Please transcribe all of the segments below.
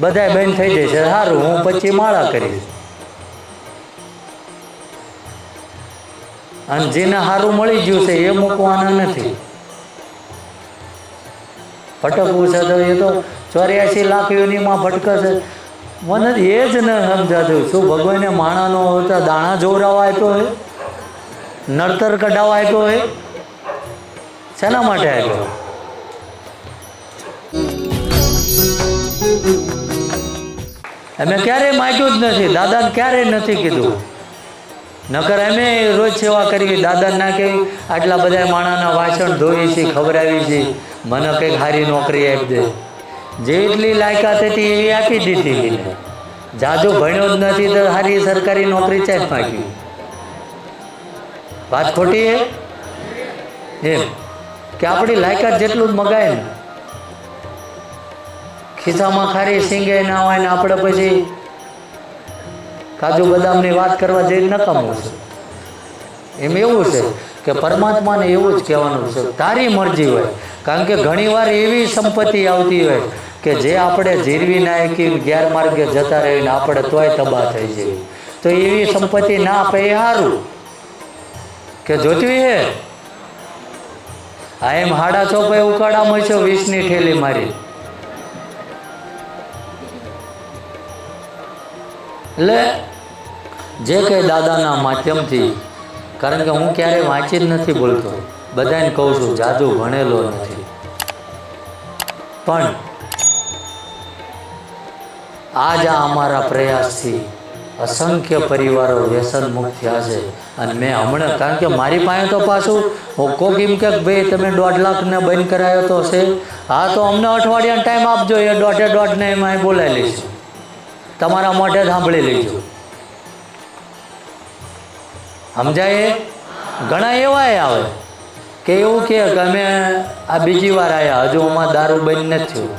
બધાય બંધ થઈ જશે સારું હું પછી માળા કરીશ. અને જેને સારું મળી ગયું છે એ મૂકવાના નથી. ભટકવું છે તો એ તો ચોર્યાસી લાખ યોનીમાં ભટકશે મને એ જ ન સમજાતું. શું ભગવાને માણાનો હોતા દાણા જોવરાવા આપ્યો હોય? નડતર કઢાવવા આપ્યો હોય? શેના માટે આપ્યો? અમે ક્યારેય માગ્યું જ નથી. દાદાને ક્યારેય નથી કીધું. નકર અમે રોજ સેવા કરવી દાદા ના કે આટલા બધા માણાના વાસણ ધોઈ છે ખવડાવી છે મને કંઈક સારી નોકરી આપી દે. જેટલી લાયકાત હતી એવી આપી દીધી. જાદુ જાજો ભણ્યો જ નથી તો સારી સરકારી નોકરી ચાલ માગી વાત ખોટી એ એમ. કે આપણી લાયકાત જેટલું જ મગાય ને. ખિસ્સામાં ખારી સિંગે ના હોય ને આપણે પછી કાજુ બદામની વાત કરવા જઈને નકામું છે. એમ એવું છે કે પરમાત્માને એવું જ કહેવાનું છે. તારી મરજી હોય. કારણ કે ઘણીવાર એવી સંપત્તિ આવતી હોય કે જે આપણે જીરવી નાખી ગેરમાર્ગે જતા રહીને આપણે તોય તબાહ થઈ જઈએ. તો એવી સંપત્તિ ના આપે એ સારું કે જોતવી હે? આ એમ હાડા ચોપાઈ ઉકાળામાં છો, વીસની ઠેલી મારી. એટલે જે કંઈ દાદાના માધ્યમથી, કારણ કે હું ક્યારેય વાંચી જ નથી બોલતો, બધાને કહું છું જાદુ ભણેલો નથી. પણ આજ આ અમારા પ્રયાસથી અસંખ્ય પરિવારો વ્યસન મુક્ત થયા છે. અને મેં હમણાં, કારણ કે મારી પાસે તો પાછું, હું કોક કે ભાઈ, તમે દોઢ લાખને બંધ કરાયો તો છે. હા, તો અમને અઠવાડિયાનો ટાઈમ આપજો, એ દોઢે દોઢને એમાં બોલાવી લઈશું. તમારા મોઢે સાંભળી લેજો. સમજાય? ઘણા એવા આવે કે એવું કે અમે આ બીજી વાર આવ્યા હજુ અમારે દારૂ બંધ નથી થયું.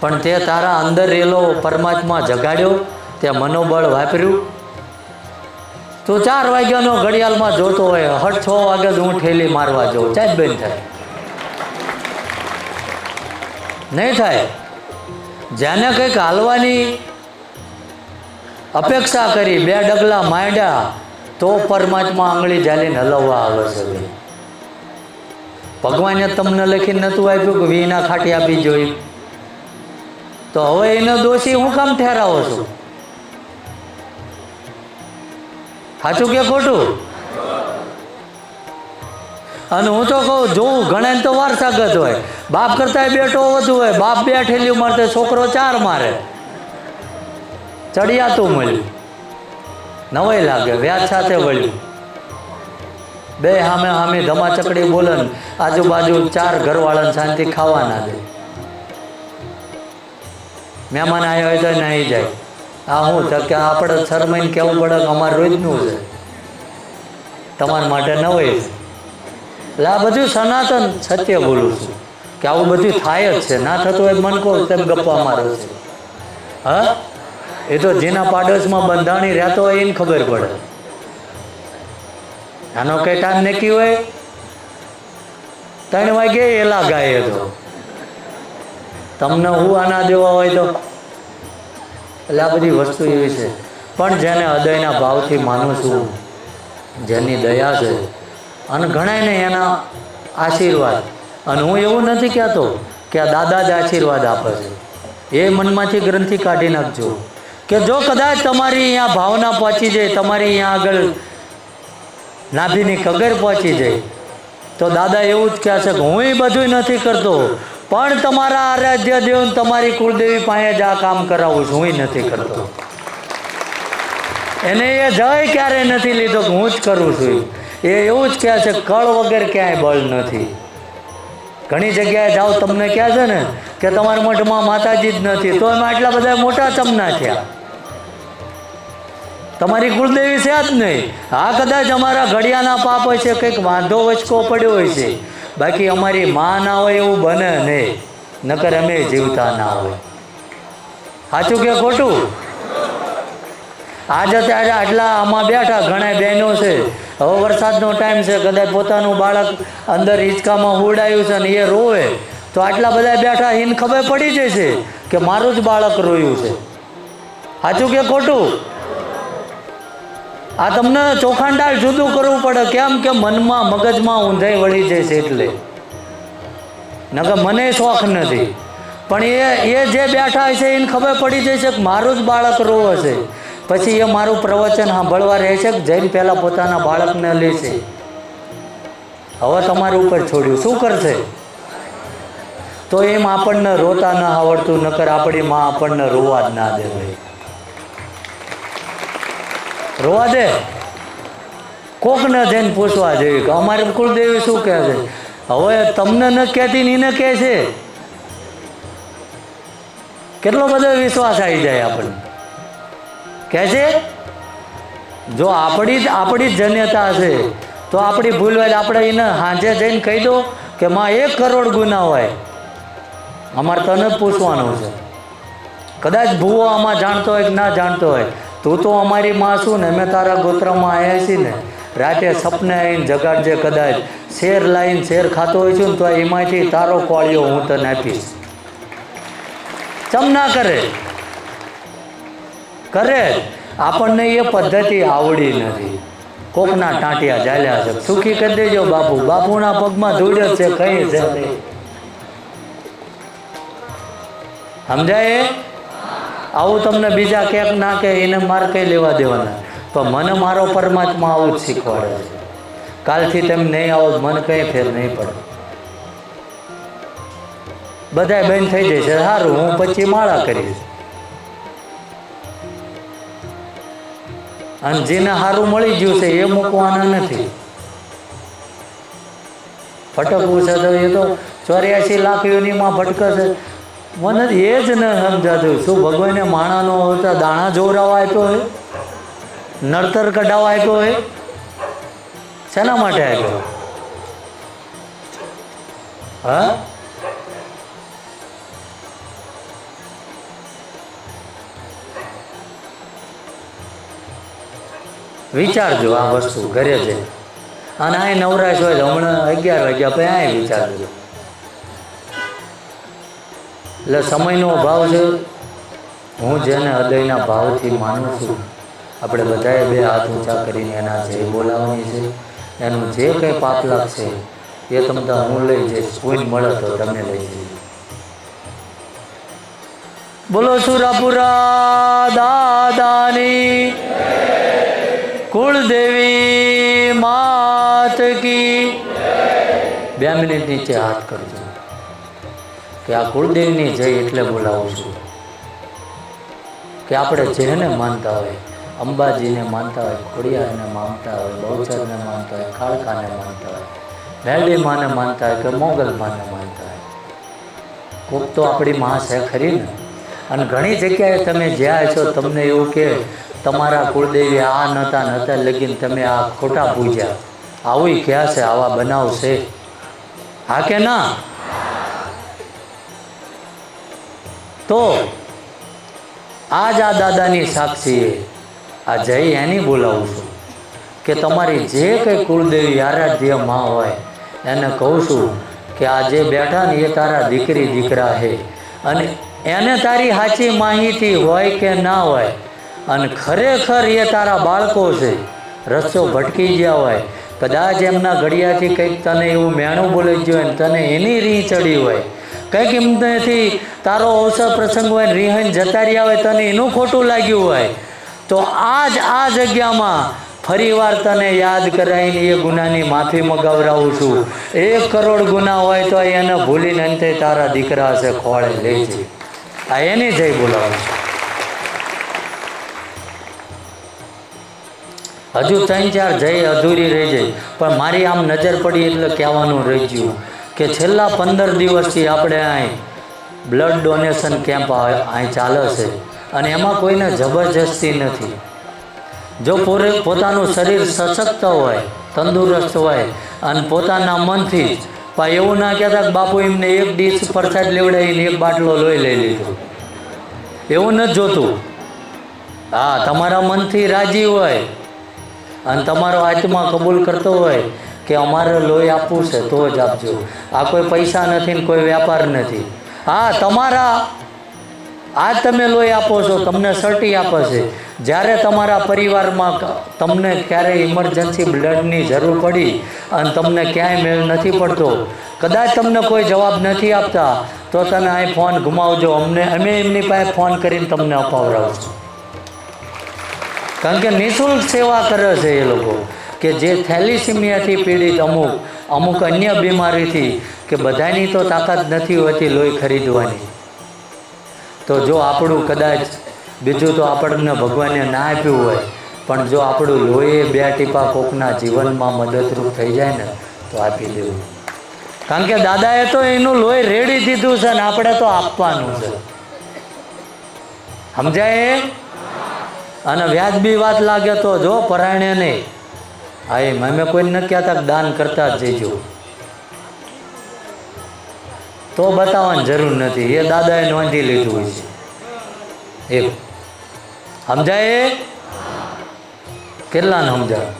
પણ તે તારા અંદર રહેલો પરમાત્મા જગાડ્યો, તે મનોબળ વાપર્યું. તો ચાર વાગ્યાનો ઘડિયાળમાં જોતો હોય હટ છ વાગે જ હું ઠેલી મારવા જાઉં ચાજ બેન થાય. નહીં થાય? જેને કંઈક હાલવાની અપેક્ષા કરી, બે ડગલા માંડ્યા, તો પરમાત્મા આંગળી ઝાલીને હલવવા આવે છે ભગવાને તમને લખીને નહોતું આપ્યું કે વીના ખાટી આપી જોઈ. તો હવે એનો દોષી હું કામ ઠેરાવો છું? સાચું કે ખોટું? અને હું તો કહું જોઉં ઘણા તો વારસાગત હોય. બાપ કરતા બેટો વધુ હોય, બાપ બે ઠેલીઓ મારતે છોકરો ચાર મારે. ચડિયાતું મળ્યું. નવાઈ લાગે વ્યાજ સાથે વળ્યું. બે હામે ધમા ચકડી બોલે ને આજુબાજુ ચાર ઘરવાળાને શાંતિ ખાવા ના દે. મહેમાન આવ્યા હોય તો નહીં જાય. આ હું તો કે આપણે શરમાઈને કહેવું પડે કે અમારે રોજનું છે. તમારા માટે નવાઈ છે. એટલે આ બધું સનાતન સત્ય બોલું છું. કે આવું બધું થાય જ છે. ના થતું હોય મન કહો તેમ ગપ્પા મારે છે. હા? એ તો જેના પાડોશમાં બંધાણી રહેતો હોય એને ખબર પડે. આનો ટાઈમ નક્કી હોય? ત્રણ વાગે એલા ગાય તો. તમને હું આના દેવા હોય તો? એટલે આ બધી વસ્તુ એવી છે. પણ જેને હૃદયના ભાવથી માનું છું જેની દયા છે અને ઘણાયને એના આશીર્વાદ. અને હું એવું નથી કહેતો કે આ દાદા જ આશીર્વાદ આપે છે. એ મનમાંથી ગ્રંથિ કાઢી નાખજો. કે જો કદાચ તમારી અહીંયા ભાવના પહોંચી જાય, તમારી અહીંયા આગળ નાભીની કગર પહોંચી જાય, તો દાદા એવું જ કહે છે કે હું બધું નથી કરતો, પણ તમારા આરાધ્ય દેવ તમારી કુળદેવી પાસે જ આ કામ કરાવું છું, હું નથી કરતો. એને એ જય ક્યારે નથી લીધો હું જ કરું છું એ. એવું જ કહે છે કળ વગર ક્યાંય બળ નથી. ઘણી જગ્યાએ જાઓ, તમને કહે છે ને કે તમારા મઠમાં માતાજી જ નથી, તો એમાં આટલા બધા મોટા ચમના થયા. તમારી કુળદેવી છે જ નહીં. હા કદાચ અમારા ઘડિયાના પાપ હોય છે, કંઈક વાંધો વચકો પડ્યો હોય છે. બાકી અમારી માં ના હોય એવું બને નહીં, નકર અમે જીવતા ના હોય. સાચું કે ખોટું? આજે ત્યારે આટલા આમાં બેઠા ઘણા બહેનો છે હવે વરસાદનો ટાઈમ છે. કદાચ પોતાનું બાળક અંદર હિંચકામાં હુડાયું છે ને એ રોવે. તો આટલા બધા બેઠા એને ખબર પડી જશે કે મારું જ બાળક રોયું છે. સાચું કે ખોટું? આ તમને ચોખાણ જુદું કરવું પડે. કેમ કે મનમાં, મગજમાં ઊંધાઈ વળી જાય છે એટલે. નકર મને શોખ નથી. પણ એ એ જે બેઠા છે એને ખબર પડી જાય છે કે મારું જ બાળક રોવે છે. પછી એ મારું પ્રવચન સાંભળવા રહેશે કે જઈને પહેલાં પોતાના બાળકને લેશે હવે તમારી ઉપર છોડ્યું. શું કરશે? તો એમ આપણને રોતા ન આવડતું, નકર આપણી માં આપણને રોવા જ ના દે રોવા દે? કોકને જઈને પૂછવા જેવી કે અમારે કુળદેવી શું કહે છે? હવે તમને ન કહેતી ને એને કહે છે. કેટલો બધો વિશ્વાસ આવી જાય આપણને. કહે છે? જો આપણી જ આપણી જ જન્યતા હશે તો આપણી ભૂલ હોય આપણે એને હાંજે જઈને કહી દો કે માં, એક કરોડ ગુના હોય. અમારે તને પૂછવાનું છે. કદાચ ભૂવો આમાં જાણતો હોય કે ના જાણતો હોય. તું તો અમારી માં છું ને અમે તારા ગોત્રમાં આવ્યા છીએ ને. રાતે સપને આવીને જગાડજે કદાચ. શેર લાવીને શેર ખાતો હોય છું ને, તો એમાંથી તારો કોળિયો હું તને આપીશ. ચમ ના કરે? કરે. આપણને એ પદ્ધતિ આવડી નથી. કોકના ટાંટિયા ચાલ્યા છે. સુખી કરી દેજો બાપુ. બાપુના પગમાં ધૂળ છે, કઈ છે સમજાય? આવું તમને બીજા ક્યાંક ના કે એને મારે કઈ લેવા દેવાના. પણ મને મારો પરમાત્મા આવું જ શીખવાડે છે. કાલથી તેમ નહીં આવો, મને કઈ ફેર નહીં પડે. બધાય બેન થઈ જશે સારું હું પછી માળા કરીશ. અને જેને સારું મળી ગયું છે એ મૂકવાના નથી. ભટકવું છે તો એ તો ચોર્યાસી લાખ યોનીમાં ભટકે છે. મને એ જ ન સમજાતું, શું ભગવાને માણાનો હોતા, દાણા જોવરાવા આપ્યો હોય? નડતર કઢાવા આપ્યો હોય? શેના માટે આપ્યો? હા? વિચારજો આ વસ્તુ, ઘરે છે અને આ નવરાશ હોય હમણાં અગિયાર વાગ્યા પછી આ વિચારજો. એટલે સમયનો અભાવ છે. હું જેને હૃદયના ભાવથી માનું છું, આપણે બધાએ બે હાથ ઊંચા કરીને એના જે બોલાવવાની છે, એનું જે કંઈ પાપ લાગશે, એ તમને હું લઈ જઈશ કોઈ મળે તો તમે લઈ જઈશ બોલો સુરાપુરા દાદાની. કુળદેવી માત કી બે મિનિટ નીચે હાથ કરજો. કે આ કુળદેવની જય એટલે બોલાવું છું. કે આપણે જેને માનતા હોય, અંબાજીને માનતા હોય ખોડિયાને માનતા હોય, બહુચરને માનતા હોય કાળકાને માનતા હોય મેરડી માને માનતા હોય કે મોગલ માને માનતા હોય. કોક તો આપણી માં છે ખરી ને? અને ઘણી જગ્યાએ તમે જ્યાં છો, તમને એવું કે તમારા કુળદેવી આ નતા નતા લગીન તમે આ ખોટા પૂજ્યા આવું ક્યાં છે? આવા બનાવ છે? હા કે ના? તો આજ આ દાદાની સાક્ષીએ આ જય એની બોલાવું છું કે તમારી જે કંઈ કુળદેવી આરાધ્યમાં હોય એને કહું છું કે આ જે બેઠા ને એ તારા દીકરી દીકરા છે અને એને તારી સાચી માહિતી હોય કે ના હોય અને ખરેખર એ તારા બાળકો છે. રસ્તો ભટકી ગયા હોય. કદાચ એમના ઘડિયાથી કંઈક તને એવું મેણું બોલી ગયું હોય તને એની રી ચડી હોય. કંઈક એમનેથી તારો અવસર પ્રસંગ હોય ને રિહાઈને જતા રહ્યા હોય તને એનું ખોટું લાગ્યું હોય. તો આ જ આ જગ્યામાં ફરીવાર તને યાદ કરાવીને એ ગુનાની માફી મગાવરાવું છું. એક કરોડ ગુના હોય તો એને ભૂલીને અંતે તારા દીકરા હશે ખોળે લે છે આ એની જય બોલાવું. હજુ ત્રણ ચાર જય અધૂરી રહી જાય પણ મારી આમ નજર પડી એટલે કહેવાનું રહી ગયું કે છેલ્લા પંદર દિવસથી આપણે અહીં બ્લડ ડોનેશન કેમ્પ અહીં ચાલે છે. અને એમાં કોઈને જબરજસ્તી નથી. જો પૂરે પોતાનું શરીર સશક્ત હોય તંદુરસ્ત હોય અને પોતાના મનથી જ પણ એવું ના કહેતા કે બાપુ એમને એક ડીશ પ્રસાદ લેવડાવીને એક બાટલો લોહી લઈ લીધો. એવું નથી જોતું. હા તમારા મનથી રાજી હોય અને તમારો આત્મા કબૂલ કરતો હોય કે અમારે લોહી આપવું છે, તો જ આપજો. આ કોઈ પૈસા નથી ને કોઈ વ્યાપાર નથી. હા, તમારા આ તમે લોહી આપો છો, તમને સર્ટી આપે છે. જ્યારે તમારા પરિવારમાં તમને ક્યારેય ઇમરજન્સી બ્લડની જરૂર પડી અને તમને ક્યાંય મેળ નથી પડતો, કદાચ તમને કોઈ જવાબ નથી આપતા, તો તમે અહીં ફોન ગુમાવજો. અમને, અમે એમની પાસે ફોન કરીને તમને અપાવડાવશું કારણ કે નિઃશુલ્ક સેવા કરે છે એ લોકો. કે જે થેલિસિમિયાથી પીડિત અમુક અમુક અન્ય બીમારીથી કે બધાની તો તાકાત નથી હોતી લોહી ખરીદવાની. તો જો આપણું કદાચ, બીજું તો આપણને ભગવાને ના આપ્યું હોય, પણ જો આપણું લોહી બે ટીપા કોકના જીવનમાં મદદરૂપ થઈ જાય ને, તો આપી દેવું. કારણ કે દાદાએ તો એનું લોહી રેડી દીધું છે ને, આપણે તો આપવાનું છે. સમજાય? અને વ્યાજબી વાત લાગે તો જો પરાયણે નહીં. હા એમ અમે કોઈ ન કહેતા દાન કરતા જ જઈજો. તો બતાવવાની જરૂર નથી. એ દાદાએ નોંધી લીધું હોય છે. એ સમજાય? કેટલાને સમજાય?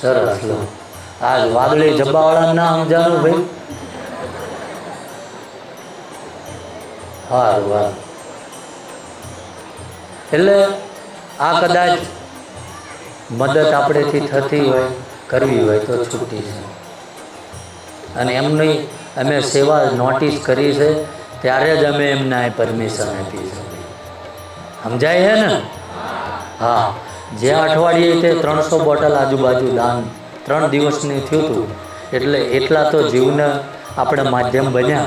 સરસ આજ વાદળી જબ્બાવાળા ના સમજાનું ભાઈ. હા એટલે આ કદાચ મદદ આપણેથી થતી હોય કરવી હોય તો છૂટી છે અને એમની અમે સેવા નોટિસ કરી છે ત્યારે જ અમે એમને પરમિશન આપી છે. સમજાય છે ને? હા. જે અઠવાડિયે તે ત્રણસો બોટલ આજુબાજુ દાન ત્રણ દિવસની થયું હતું. એટલે એટલા તો જીવને આપણે માધ્યમ બન્યા.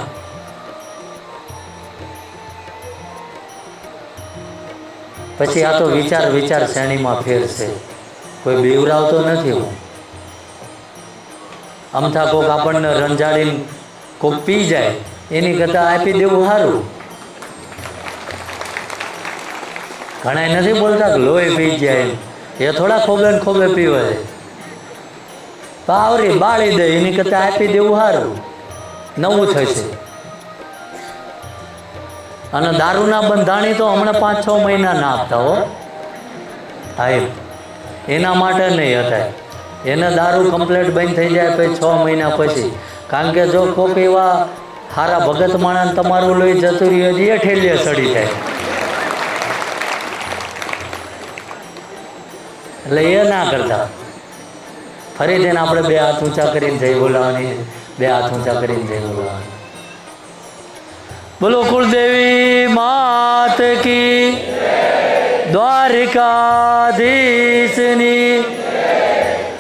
પછી આ તો વિચાર વિચાર શ્રેણીમાં ફેરશે કોઈ બીવરાવતો નથી હું. અમથા કોક આપણને રંજાડીને કોક પી જાય, એની કરતાં આપી દેવું સારું ઘણા નથી બોલતા કે લોહી પી જાય એ થોડા ખોબે ને ખોબે પીવે પાવરી બાળી દે, એની કરતાં આપી દેવું સારું નવું થશે. અને દારૂના બંધાણી તો હમણાં પાંચ છ મહિના ના આપતા હો. હા એના માટે નહીં હતા એને દારૂ કમ્પ્લેટ બંધ થઈ જાય પછી છ મહિના પછી. કારણ કે જો કોઈક એવા સારા ભગત માણસ તમારું લોહી જતું રહ્યું હોય એ ઠેલીએ સડી જાય. એટલે એ ના કરતા. ફરી તેને આપણે બે હાથ ઊંચા કરીને જઈ બોલાવાની બે હાથ ઊંચા કરીને જઈ બોલાવવાની બોલો કુળદેવી માત કી દ્વારકાધીશની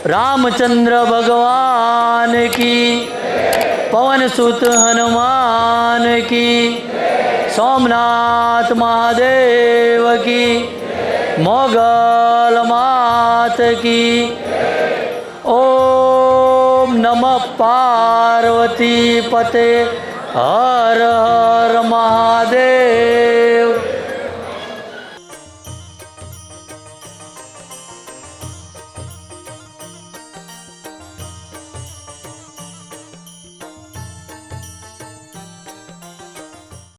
રામચંદ્ર ભગવાન કી પવન સુત હનુમાન કી સોમનાથ મહાદેવ કી મોગલ માત કી ઓમ નમઃ પાર્વતી પતે હર હર મહાદેવ